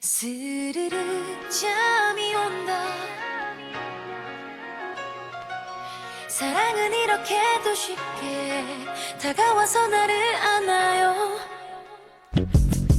스르르 잠이 온다. 사랑은 이렇게도 쉽게 다가와서 나를 안아요.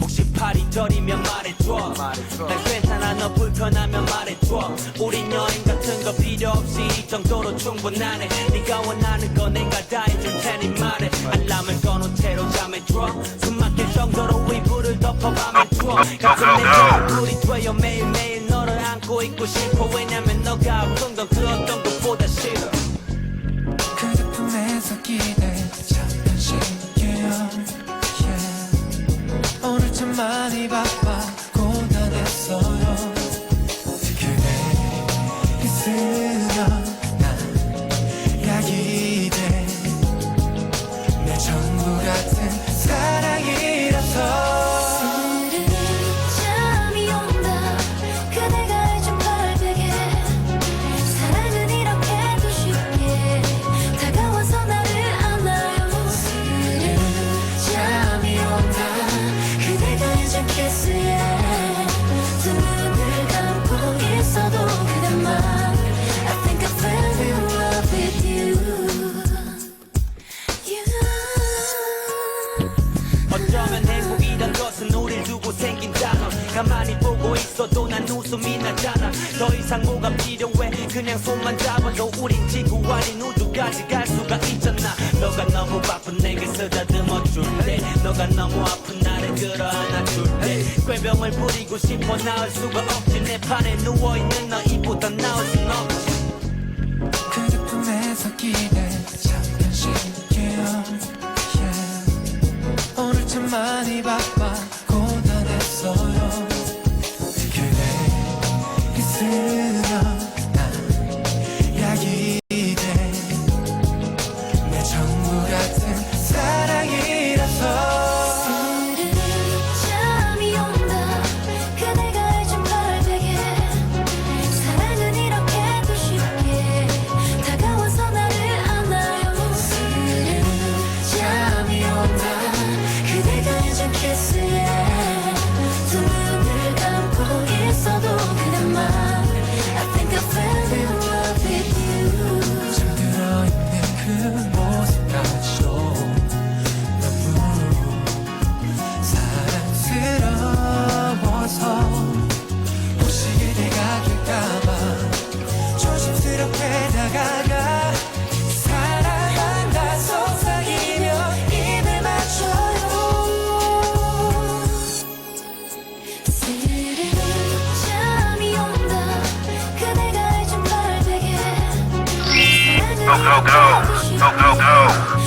혹시 팔이 저리면 말해줘. 난 괜찮아 너 불편하면 말해줘. 우린 여행 같은 거 필요 없이 이 정도로 충분하네. 네가 원하는 거 내가 다 해줄 테니 말해. 알람을 꺼놓은 채로 잠에 들어 내 얼굴이 되어 매일매일 너를 안고 있고 싶어. 왜냐면 너가 아픈 건그 어떤 것보다 싫어. 그 품에서 기대 잠깐 쉴게요 yeah. 오늘 참 많이 바빠 고단했어요. 그대 있으면 난 약이 돼내 전부 같은 사랑이 있어도 난 웃음이 나잖아. 더 이상 뭐가 필요해. 그냥 손만 잡아도 우린 지구 아닌 우주까지 갈 수가 있잖아. 너가 너무 바쁜 내게 쓰다듬어 줄때 너가 너무 아픈 나를 끌어안아 줄때 꾀병을 부리고 싶어 나을 수가 없지. 내 판에 누워있는 너희보다 나을 순 없지. 그대 품에서 기대 다가가 사랑한다 속삭이며 입을 맞춰요. 스르르 잠이 온다 그대가 해준 별베개 사랑은 이렇게도 쉽게 다가와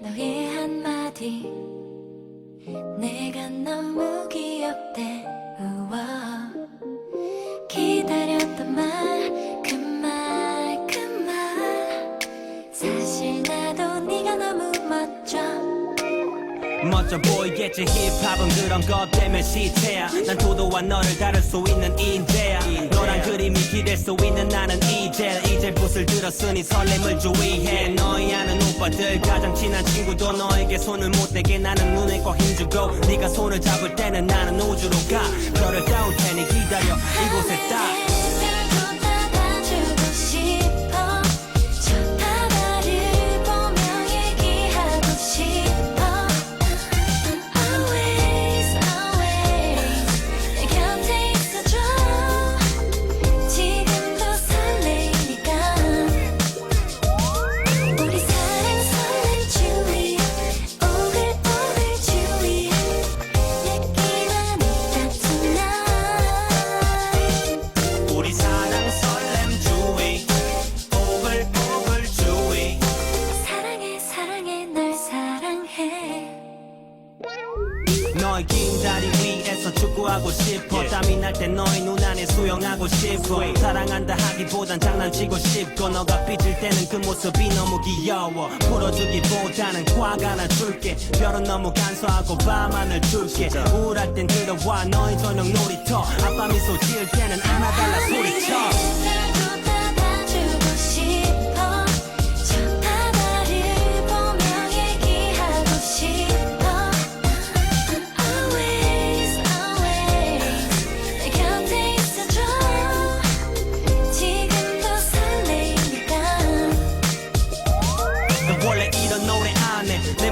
너의 한마디. 내가 너무 귀엽대. 우와 멋져 보이겠지. 힙합은 그런 것 때문에 시체야. 난 도도와 너를 다룰 수 있는 인재야. 너란 그림이 기댈 수 있는 나는 이제 이제 붓을 들었으니 설렘을 주의해. 너희 아는 오빠들 가장 친한 친구도 너에게 손을 못 대게 나는 눈에 꼭 힘주고 네가 손을 잡을 때는 나는 우주로 가. 별을 따올 테니 기다려. 이곳에 딱 너의 긴 다리 위에서 축구하고 싶어. 땀이 날 때 너의 눈 안에 수영하고 싶어. 사랑한다 하기보단 장난치고 싶고. 너가 삐질 때는 그 모습이 너무 귀여워. 풀어주기보다는 꽉 안아줄게. 별은 너무 간소하고 밤하늘 줄게. 우울할 땐 들어와. 너의 저녁 놀이터. 아빠 미소 지을 때는 안아달라 소리쳐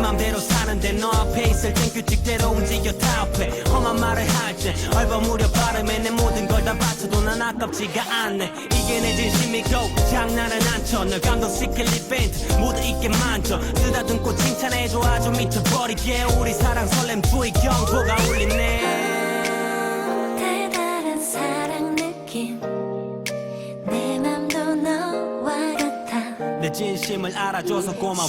맘대로 사는데 너 앞에 있을 땐 규칙대로 움직여 답해 험한 말을 할때 얼버무려 발음에 내 모든 걸 다 바쳐도 난 아깝지가 않네. 이게 내 진심이고 장난은 안쳐널 감동시킬 이벤트 무드 있게 만져. 쓰다듬고 칭찬해줘 아주 미쳐버리게. 우리 사랑 설렘 주의 경보가 울리네. 달달한 사랑 느낌. 내 맘도 너와 같아. 내 진심을 알아줘서 고마워